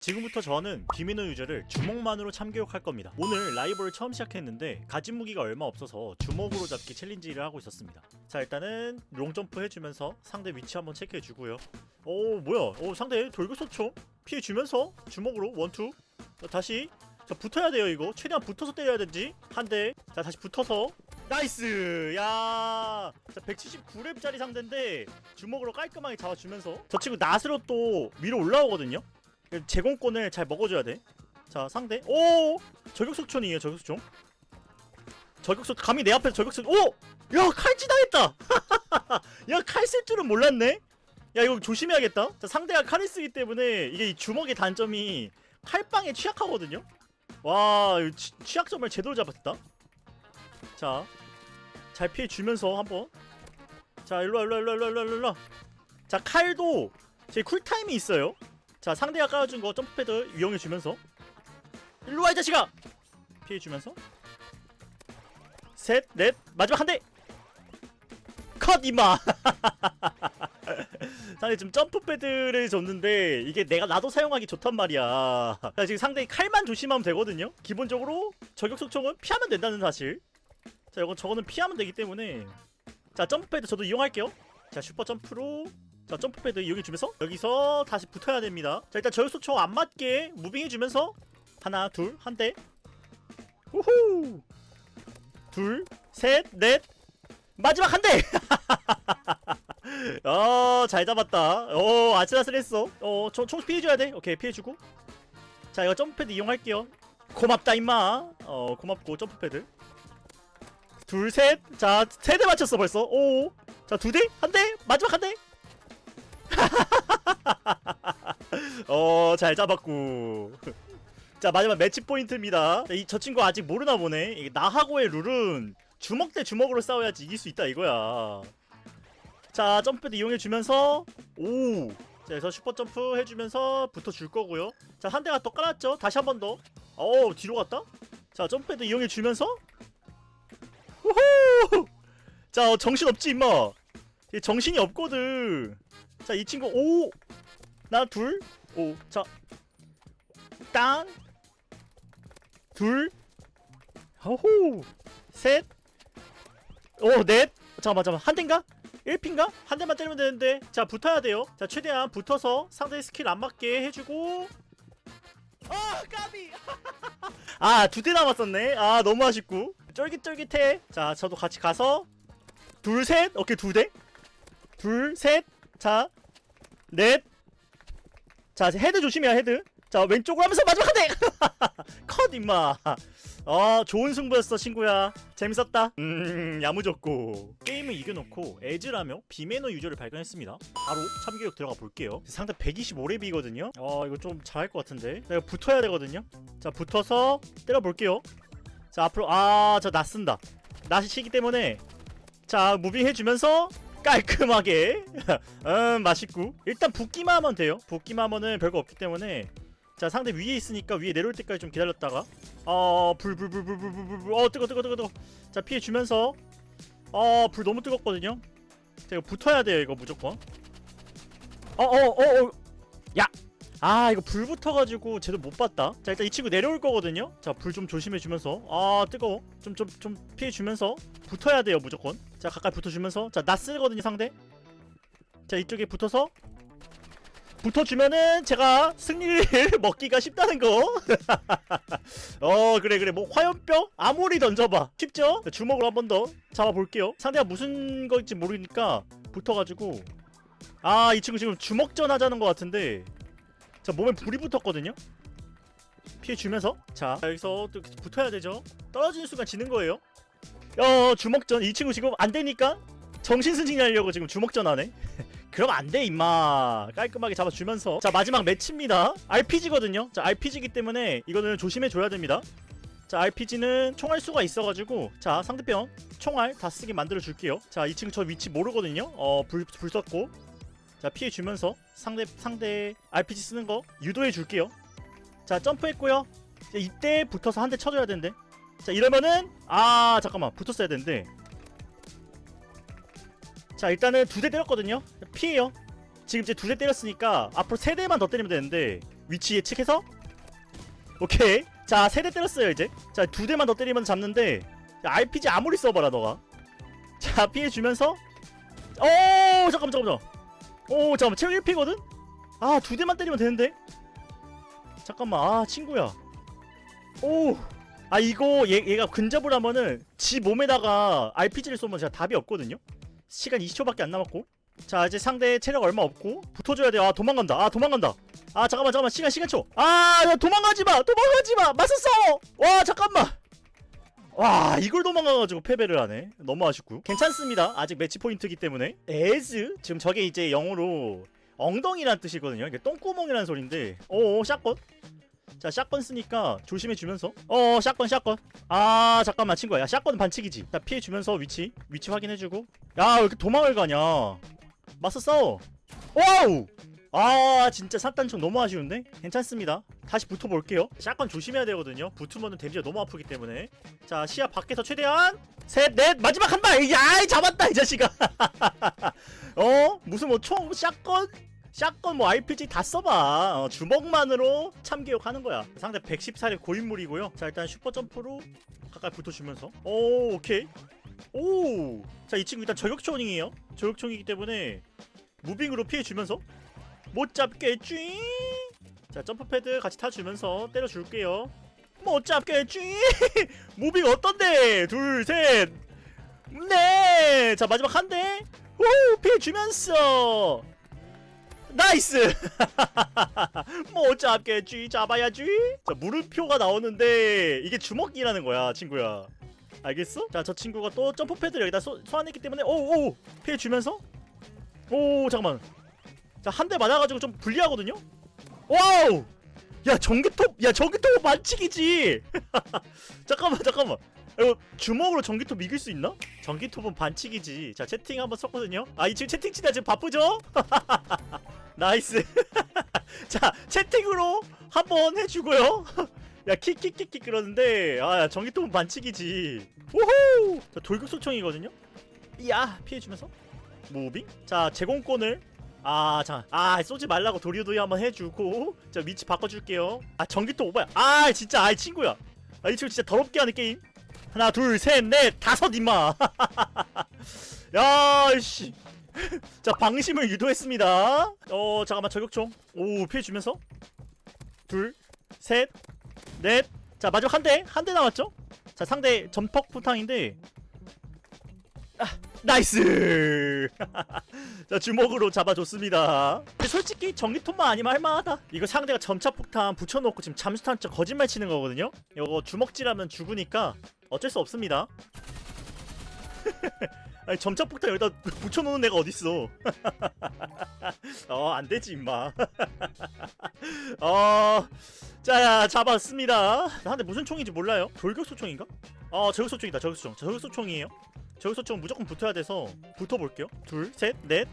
지금부터 저는 비미노 유저를 주먹만으로 참교육할 겁니다. 오늘 라이브를 처음 시작했는데 가진 무기가 얼마 없어서 주먹으로 잡기 챌린지를 하고 있었습니다. 자 일단은 롱점프 해주면서 상대 위치 한번 체크해주고요. 오 뭐야? 오 상대 돌격소총 피해주면서 주먹으로 원투. 자, 다시 자 붙어야 돼요 이거. 최대한 붙어서 때려야 되지. 한 대. 자 다시 붙어서 나이스! 야! 자, 179렙짜리 상대인데 주먹으로 깔끔하게 잡아주면서 저 친구 낫으로 또 위로 올라오거든요? 제공권을 잘 먹어줘야 돼. 자, 상대. 오! 저격속촌이에요, 저격속촌. 저격속, 감히 내 앞에서 저격속, 오! 야, 칼찌 당했다! 야, 칼 쓸 줄은 몰랐네? 야, 이거 조심해야겠다. 자, 상대가 칼을 쓰기 때문에 이게 이 주먹의 단점이 칼빵에 취약하거든요? 와, 취, 취약점을 제대로 잡았다. 자, 잘 피해주면서 한번. 자, 일로와, 일로와, 일로와, 일로와, 일로와. 자, 칼도 제 쿨타임이 있어요. 자 상대가 깔아준 거 점프패드 이용해 주면서. 일로와 이 자식아! 피해 주면서. 셋 넷 마지막 한 대 컷 이마! 상대 지금 점프패드를 줬는데 이게 내가 나도 사용하기 좋단 말이야. 자 지금 상대이 칼만 조심하면 되거든요? 기본적으로 저격 속총은 피하면 된다는 사실. 자 이거 저거는 피하면 되기 때문에. 자 점프패드 저도 이용할게요. 자 슈퍼 점프로 자 점프패드 이용해주면서 여기서 다시 붙어야 됩니다. 자 일단 저격소총 안 맞게 무빙해주면서 하나 둘 한 대. 우후! 둘셋넷. 마지막 한 대! 어 잘 잡았다. 어 아슬아슬 했어. 어총 피해줘야 돼. 오케이 피해주고. 자 이거 점프패드 이용할게요. 고맙다 임마. 어 고맙고 점프패드. 둘 셋 자 세 대 맞췄어 벌써. 오 자 두 대? 한 대? 마지막 한 대? 어, 잘 잡았고. 자, 마지막 매치 포인트입니다. 이, 저 친구 아직 모르나 보네. 나하고의 룰은 주먹 대 주먹으로 싸워야지 이길 수 있다 이거야. 자, 점프도 이용해주면서, 오! 자, 그래서 슈퍼 점프 해주면서 붙어줄 거고요. 자, 한 대가 더 깔았죠? 다시 한 번 더. 어 뒤로 갔다? 자, 점프도 이용해주면서, 우후! 자, 어, 정신 없지, 임마. 얘 정신이 없거든. 자, 이 친구 오! 나 둘, 오, 자, 땅, 둘, 호호, 셋, 오, 넷. 잠깐만, 잠깐만, 한 대인가? 1핀가? 한 대만 때리면 되는데. 자 붙어야 돼요. 자 최대한 붙어서 상대 스킬 안 맞게 해주고. 아 까비! 아 두 대 남았었네. 아 너무 아쉽고. 쫄깃쫄깃해. 자 저도 같이 가서 둘 셋. 오케이 두대둘셋 자 넷. 자, 헤드 조심해야 헤드. 자, 왼쪽으로 하면서 마지막 한 대! 컷, 임마. 아, 좋은 승부였어, 친구야. 재밌었다. 음, 야무졌고. 게임을 이겨놓고 에즈라며 비매너 유저를 발견했습니다. 바로 참교육 들어가 볼게요. 상대 125렙이거든요. 어, 이거 좀 잘할 것 같은데. 자, 이거 붙어야 되거든요. 자, 붙어서 때려볼게요. 자, 앞으로, 아, 저 낯쓴다. 낯이기 때문에. 자, 무빙 해주면서 깔끔하게. 음 맛있고. 일단 붓기만 하면 돼요. 붓기만 하면은 별거 없기 때문에. 자 상대 위에 있으니까 위에 내려올 때까지 좀 기다렸다가. 어불 불불불불불 불. 어 뜨거 뜨거 뜨거 뜨거. 자 피해 주면서. 어불 너무 뜨겁거든요. 자 이거 붙어야 돼요 이거 무조건. 어 어 어어. 야! 아 이거 불 붙어가지고 쟤도 못 봤다. 자 일단 이 친구 내려올 거거든요. 자 불 좀 조심해 주면서. 아 뜨거워. 좀 좀 좀 피해 주면서 붙어야 돼요 무조건 자 가까이 붙어주면서. 자나 쓰거든요 상대. 자 이쪽에 붙어서. 붙어주면은 제가 승리를 먹기가 쉽다는 거 어 그래 그래. 뭐 화염병 아무리 던져봐. 쉽죠? 자, 주먹으로 한 번 더 잡아볼게요. 상대가 무슨 거인지 모르니까 붙어가지고. 아 이 친구 지금 주먹전 하자는 것 같은데. 자 몸에 불이 붙었거든요. 피해 주면서. 자 여기서 또 붙어야 되죠. 떨어지는 순간 지는 거예요 어 주먹전 이 친구 지금 안 되니까 정신 승진 하려고 지금 주먹전 하네? 그럼 안 돼 임마. 깔끔하게 잡아주면서. 자 마지막 매치입니다. RPG거든요. 자 RPG이기 때문에 이거는 조심해줘야 됩니다. 자 RPG는 총알 수가 있어가지고. 자 상대편 총알 다 쓰게 만들어 줄게요. 자 이 친구 저 위치 모르거든요. 어불 불 썼고. 자 피해주면서 상대 상대 RPG 쓰는 거 유도해 줄게요. 자 점프했고요. 자, 이때 붙어서 한 대 쳐줘야 되는데 자 이러면은 아 잠깐만. 붙었어야 되는데. 자 일단은 두 대 때렸거든요. 피해요. 지금 이제 두 대 때렸으니까 앞으로 세 대만 더 때리면 되는데 위치 예측해서? 오케이. 자 세 대 때렸어요 이제. 자 두 대만 더 때리면 잡는데 야, RPG 아무리 써봐라 너가. 자 피해주면서. 오 잠깐만 잠깐만 오 잠깐만. 체력 1피거든? 아 두 대만 때리면 되는데? 잠깐만. 아 친구야. 오 아 이거 얘, 얘가 근접을 하면은 지 몸에다가 RPG를 쏘면 제가 답이 없거든요? 시간 20초밖에 안 남았고. 자 이제 상대 체력 얼마 없고 붙어줘야 돼아 도망간다. 아 도망간다. 아 잠깐만 잠깐만. 시간 시간 초아 야, 도망가지마! 도망가지마! 맞서 싸워! 와 잠깐만! 와 이걸 도망가가지고 패배를 하네. 너무 아쉽고요 괜찮습니다. 아직 매치 포인트이기 때문에. 에즈? 지금 저게 이제 영어로 엉덩이란 뜻이거든요. 이게 똥구멍이라는 소린데. 오 샷건 자 샷건 쓰니까 조심해주면서. 어 샷건 샷건. 아 잠깐만 친구야. 야 샷건은 반칙이지. 자 피해주면서 위치 위치 확인해주고. 야 왜 이렇게 도망을 가냐? 맞서 싸워. 와우! 아 진짜 삿단총 너무 아쉬운데? 괜찮습니다. 다시 붙어볼게요. 샷건 조심해야 되거든요. 붙으면 데미지가 너무 아프기 때문에. 자 시야 밖에서 최대한 셋넷 마지막 한발! 야이 잡았다 이 자식아. 어? 무슨 뭐 총 샷건 샷건 뭐 RPG 다 써봐. 어, 주먹만으로 참교육 하는 거야. 상대 114의 고인물이고요. 자 일단 슈퍼점프로 가까이 붙어주면서. 오 오케이. 오 자 이 친구 일단 저격총이에요. 저격총이기 때문에 무빙으로 피해주면서 못 잡겠지 자 점프 패드 같이 타주면서 때려줄게요. 못 잡겠지 무빙 어떤데? 둘셋넷자 마지막 한 대. 오 피해 주면서 나이스! 못 잡겠지 잡아야지. 자 물음표가 나오는데 이게 주먹이라는 거야 친구야. 알겠어? 자 저 친구가 또 점프 패드를 여기다 소, 소환했기 때문에 오오! 피해 주면서? 오 잠깐만. 자 한 대 맞아가지고 좀 불리하거든요? 와우! 야 전기톱 야 전기톱 반칙이지! 잠깐만 잠깐만. 이거 주먹으로 전기톱 이길 수 있나? 전기톱은 반칙이지. 자 채팅 한번 썼거든요. 아 이 지금 채팅 치다 지금 바쁘죠? 나이스. 자 채팅으로 한번 해주고요. 야 킥킥킥킥 그러는데 아 전기톱은 반칙이지. 우후! 자 돌격 소총이거든요? 야 피해주면서. 무빙? 자 제공권을. 아 자 아 쏘지 말라고 도리도리 한번 해주고. 자 위치 바꿔줄게요. 아 전기톱 오바야. 아 진짜 아이 친구야. 아 이 친구 진짜 더럽게 하는 게임. 하나 둘 셋 넷 다섯 임마. 야 씨 자 방심을 유도했습니다. 어 잠깐만 저격총. 오 피해 주면서. 둘셋넷자 마지막 한대한 대 남았죠? 자 상대 전퍽 부탕인데. 아, 나이스! 자 주먹으로 잡아줬습니다. 근데 솔직히 전기톱만 아니면 할만하다. 이거 상대가 점차 폭탄 붙여놓고 지금 잠수탄 쪽 거짓말 치는 거거든요? 이거 주먹질하면 죽으니까 어쩔 수 없습니다 아니 점차폭탄 여기다 붙여놓는 애가 어딨어? 어 안되지 임마. 어... 자 잡았습니다. 근데 무슨 총인지 몰라요? 돌격소총인가? 어 저격소총이다 저격소총. 저격소총이에요. 저격소총 무조건 붙어야 돼서 붙어볼게요. 둘셋넷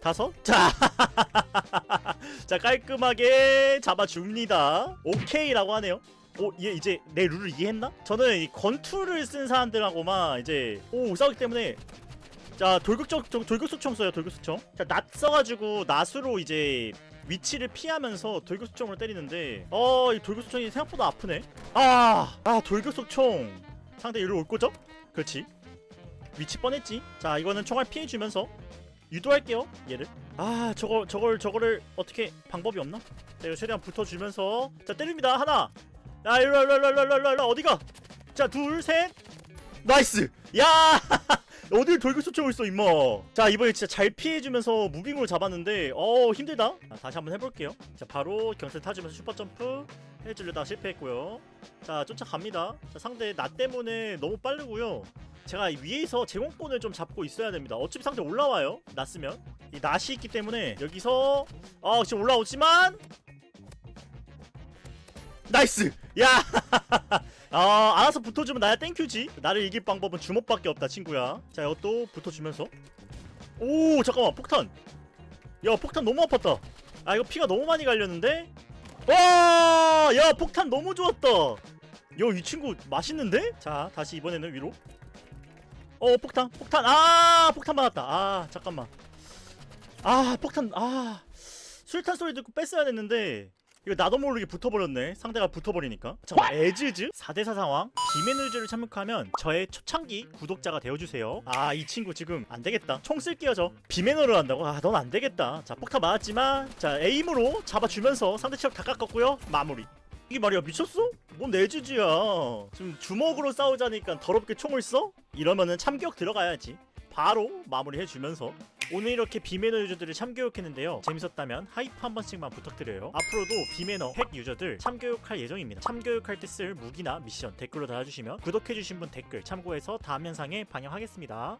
다섯. 자, 자 깔끔하게 잡아줍니다. 오케이라고 하네요 오, 얘 이제 내 룰을 이해했나? 저는 이 건투를 쓴 사람들하고만 이제 오 싸우기 때문에. 자 돌격적 저- 돌격소총 써요 돌격소총 자낫 써가지고 낫으로 이제 위치를 피하면서 돌격소총으로 때리는데. 어 이 돌격소총이 생각보다 아프네. 아아 돌격소총 상대 이리로 올 거죠? 그렇지. 위치 뻔했지. 자 이거는 총알 피해주면서 유도할게요 얘를. 아 저거 저걸 저거를 어떻게 방법이 없나? 자 이거 최대한 붙어주면서. 자 때립니다 하나 야 일로 일로 일로 일로 일로 일로 어디가? 자둘셋. 나이스. 야 어딜 돌격소총을 써 임마. 자 이번에 진짜 잘 피해주면서 무빙으로 잡았는데 어 힘들다. 자, 다시 한번 해볼게요. 자 바로 경세 타주면서 슈퍼 점프. 해주려다 실패했고요. 자 쫓아갑니다. 자 상대 나 때문에 너무 빠르고요. 제가 위에서 제공권을 좀 잡고 있어야 됩니다. 어차피 상대 올라와요. 났으면. 이 낫이 있기 때문에 여기서 어 지금 올라오지만 나이스 야 아, 알아서 붙어주면 나야 땡큐지. 나를 이길 방법은 주먹밖에 없다, 친구야. 자, 이것도 붙어주면서. 오, 잠깐만, 폭탄. 야, 폭탄 너무 아팠다. 아, 이거 피가 너무 많이 갈렸는데? 와, 야, 폭탄 너무 좋았다. 야, 이 친구 맛있는데? 자, 다시 이번에는 위로. 어, 폭탄, 폭탄. 아, 폭탄 맞았다. 아, 잠깐만. 아, 폭탄. 아, 술탄 소리 듣고 뺐어야 됐는데. 이거 나도 모르게 붙어버렸네. 상대가 붙어버리니까. 잠깐 에즈즈? 4대4 상황? 비메누즈를 참여하면 저의 초창기 구독자가 되어주세요. 아 이 친구 지금 안되겠다. 총 쓸게요 저. 비매너를 한다고? 아 넌 안되겠다. 자 폭탄 맞았지만 자 에임으로 잡아주면서 상대 체력 다 깎았고요. 마무리. 이게 말이야 미쳤어? 뭔 에즈즈야? 지금 주먹으로 싸우자니까 더럽게 총을 써? 이러면은 참교육 들어가야지. 바로 마무리해주면서 오늘 이렇게 비매너 유저들을 참교육했는데요. 재밌었다면 하이프 한 번씩만 부탁드려요. 앞으로도 비매너 핵 유저들 참교육할 예정입니다. 참교육할 때 쓸 무기나 미션 댓글로 달아주시면 구독해주신 분 댓글 참고해서 다음 영상에 방영하겠습니다